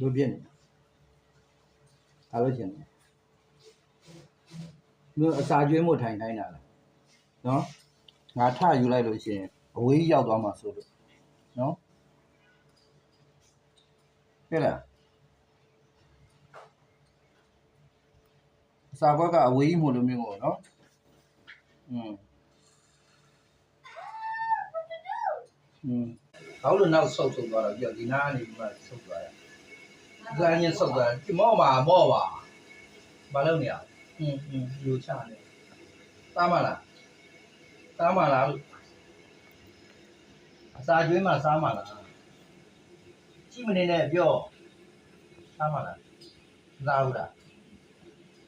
လိုပြစ်နေအားလို့ရှင်မျိုးအစာကျွေးမှုထိုင်ခိုင်းတာလားနော်ငါထယူလိုက်လို့ရှိရင်အဝေးကြီးရောက်သွားမှာဆိုလို့နော်ဟဲ့လားအစာဘက်ကအဝေးကြီးမို့လို့မျိုးကိုနော်อืมอืมဘာလို့နောက်ဆုတ်ဆုတ်သွားတော့ပြဒီနားကနေဒီမှာဆုတ်သွားတာ ဇာညင်းဆုတ်သွားတယ်မော့ပါမော့ပါဘာလုပ်နေရအင်းအင်းယူချတယ်တားမလားတားမလားလို့အစာကျွေးမှစားမလားကြည့်မနေနဲ့ပြောစားမလားစားဘူးလား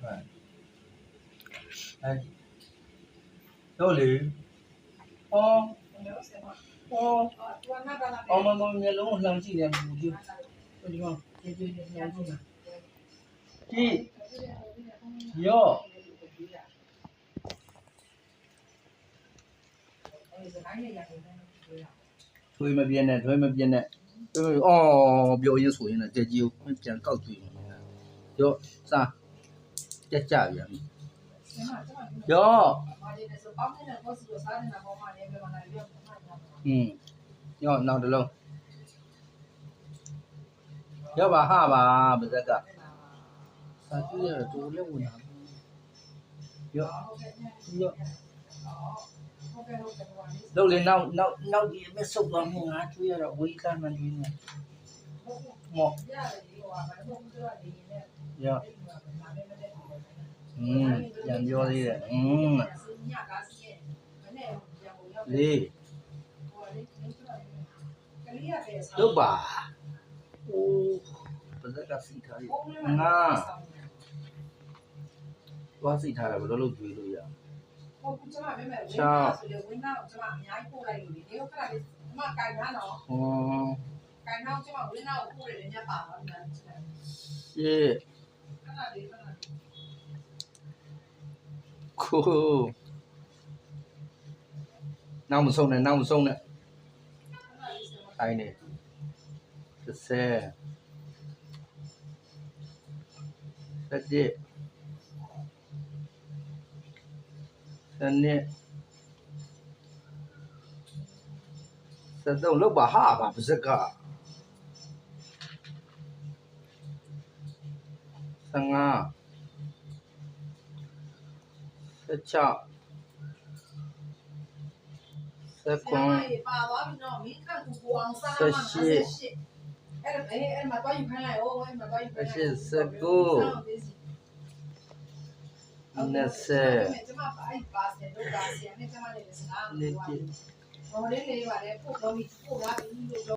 ဟုတ်အဲတို့လေအော်အော်အော်မမမျိုးလုံးလှမ်းကြည့်နေမှုကြီးဒီမှာ ကြည့်ကြည့်လှမ်းကြည့်ကြည့်ရော့ထွေးမပြင်းနဲ့ထွေးမပြင်းနဲ့ထွေးမအော်ပြောရင်းဆိုရင်လည်းကြက်ကြီးကိုပြန်ကောက်ကြည့်နေတာရော့စားကြက်ကြပြန်ပြီရော့อืมရော့နောက်တစ်လုံး ရော့ပါဟာပါပါဇက်ကစာကြည့်ရတော့တူလည်းဝင်လာရော့ရော့တော့လေနောက်နောက်နောက်ဒီအမဆုတ်သွားမြင်ငါကျွေးရတော့ဝေးကမှန်ကျွေးနေမော့ရော့อืมပြန်ပြောသေးတယ်อืมလေးလုတ်ပါ အိုးပါဇက်ကစီထားရငါသွားစီထားတယ်ဘယ်လိုလုပ်ကျွေးလို့ရဟုတ်ကဲ့ကျွန်မမဲမဲဝင်းသားဆိုလေဝင်းသားကိုကျွန်မအများကြီးပို့လိုက်လို့ဒီလိုခဏလေးကျွန်မကင်ထားတော့ဟောကင်ထားကျွန်မဝင်းသားကိုပို့ရတယ်ညပါပါဗျာခဏရှေ့လေးခဏလေးကိုနောက်မဆုံးနဲ့နောက်မဆုံးနဲ့အိုင်းနေ တစ်ဆယ်တစ်တိစနစ်စတော့လောက်ပါဟာပါပါစက စငါစချစဆကွန်ရာမပါသွားပြီနော်မင်းကကူကူအောင်စားမှာဆက်ရှစ်အဲ့ဒါအဲ့အဲ့မှာတော့ယူခိုင်းလိုက်ဟိုအဲ့မှာတော့ယူခိုင်းလိုက်20ကျွန်